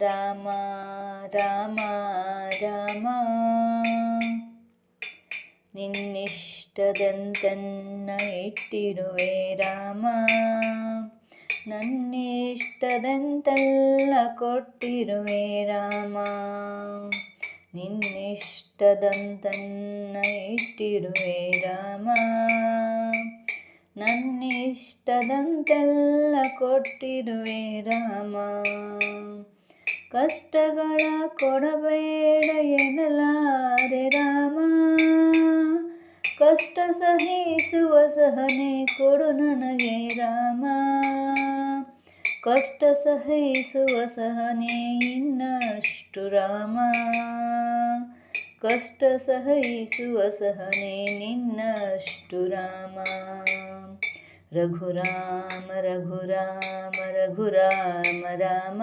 ರಾಮ ರಾಮ ರಾಮ. ನಿನ್ನಿಷ್ಟದಂತನ್ನ ಇಟ್ಟಿರುವೆ ರಾಮ. ನನ್ನಿಷ್ಟದಂತೆಲ್ಲ ಕೊಟ್ಟಿರುವೆ ರಾಮ. ನಿನ್ನಿಷ್ಟದಂತನ್ನ ಇಟ್ಟಿರುವೆ ರಾಮ. ನನ್ನಿಷ್ಟದಂತೆಲ್ಲ ಕೊಟ್ಟಿರುವೆ ರಾಮ. ಕಷ್ಟಗಳ ಕೊಡಬೇಡ ಎನ್ನಲಾರೆ ರಾಮ. ಕಷ್ಟ ಸಹಿಸುವ ಸಹನೆ ಕೊಡು ನನಗೆ ರಾಮ. ಕಷ್ಟ ಸಹಿಸುವ ಸಹನೆ ಇನ್ನಷ್ಟು ರಾಮ. ಕಷ್ಟ ಸಹಿಸುವ ಸಹನೆ ನಿನ್ನಷ್ಟು ರಾಮ. ರಘುರಾಮ ರಘುರಾಮ ರಘುರಾಮ, ರಾಮ.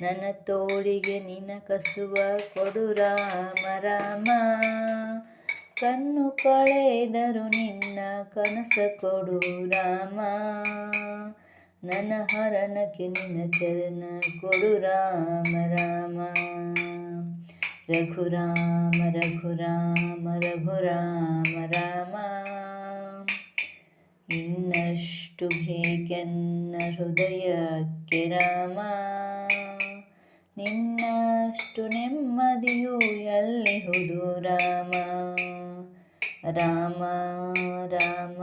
ನನ್ನ ತೋಳಿಗೆ ನಿನ್ನ ಕಸುವ ಕೊಡು ರಾಮ ರಾಮ. ಕಣ್ಣು ಕಳೆದರು ನಿನ್ನ ಕನಸ ಕೊಡು ರಾಮ. ನನ್ನ ಹರಣಕ್ಕೆ ನಿನ್ನ ಚರಣ ಕೊಡು ರಾಮ ರಾಮ. ರಘುರಾಮ ರಘುರಾಮ ರಘುರಾಮ ರಾಮ. ಇನ್ನಷ್ಟು ಬೇಕೆನ್ನ ಹೃದಯಕ್ಕೆ ರಾಮ. ನಿನ್ನಷ್ಟು ನೆಮ್ಮದಿಯು ಎಲ್ಲಿಹುದು ರಾಮ? ರಾಮ ರಾಮ.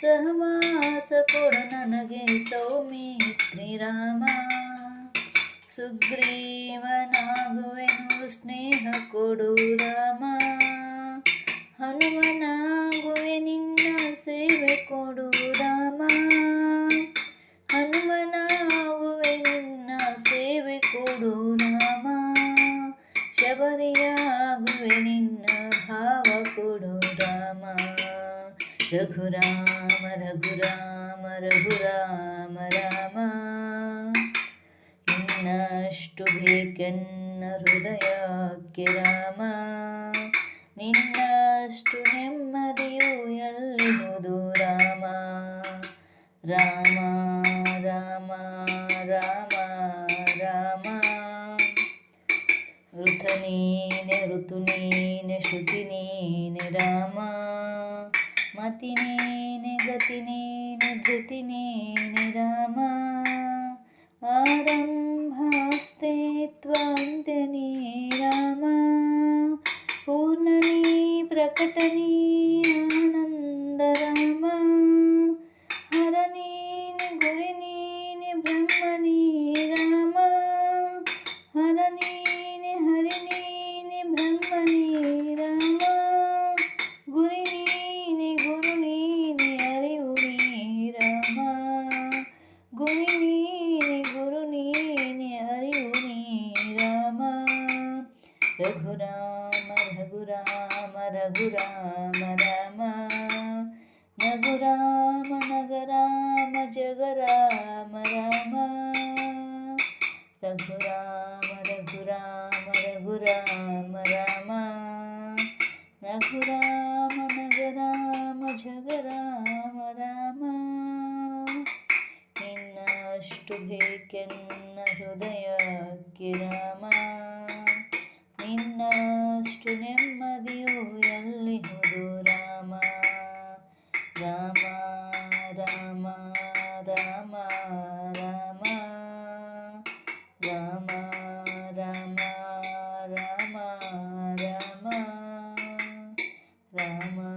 ಸಹವಾಸ ಕೊಡು ನನಗೆ ಸೌಮಿತ್ರಿ ರಾಮ ಸುಗ್ರೀವನಾಗುವೆನು ಸ್ನೇಹ ಕೊಡು ರಾಮ ಹನುಮನಾಗುವೆ ನಿನ್ನ ಸೇವೆ ಕೊಡು ರಾಮ ಹನುಮನಾಗುವೆ ನಿನ್ನ ಸೇವೆ ಕೊಡು ರಾಮ ಶಬರಿಯಾಗುವೆ ನಿನ್ನ ರಘುರಾಮ ರಘುರಾಮ ರಘುರಾಮ ರಾಮ ಇನ್ನಷ್ಟು ಬೇಕೆನ್ನ ಹೃದಯಕ್ಕೆ ರಾಮ ನಿನ್ನಷ್ಟು ನೆಮ್ಮದಿಯು ಎಲ್ಲಿಹುದು ರಾಮ ರಾಮ ರಾಮ ರಾಮ ರಾಮ ಋತ ನೀನೆ ಋತು ನೀನೆ ಶ್ರುತಿ ನೀನೆ ರಾಮ ಮತಿ ನೀನೆ ಗತಿ ನೀನೆ ಧೃತಿ ನೀನೆ ರಾಮ ಆರಂಭಾಸ್ತಿತ್ವಾಂತ್ಯ ನೀ ರಾಮ ಪೂರ್ಣನೀ ಪ್ರಕಟನೀ ರಘುರಾಮ ರಘುರಾಮ ರಾಮ ನಗುರಾಮ ನಗರಾಮ ಜಗರಾಮ ರಾಮ ರಘುರಾಮ ರಘುರಾಮ ರಘುರಾಮ ರಾಮ. ರಘುರಾಮ ನಗರಾಮ, ಜಗರಾಮ ರಾಮ. ನಿನ್ನಷ್ಟು ಬೇಕೆನ್ನ ಹೃದಯಕ್ಕೆ ರಾಮ. ನಿನ್ನಷ್ಟು ನೆಮ್ಮದಿಯು ಎಲ್ಲಿ ಹುದು ರಾಮ ರಾಮ ರಾಮ ರಾಮ ರಾಮ ರಾಮ ರಾಮ ರಾಮ ರಾಮ ರಾಮ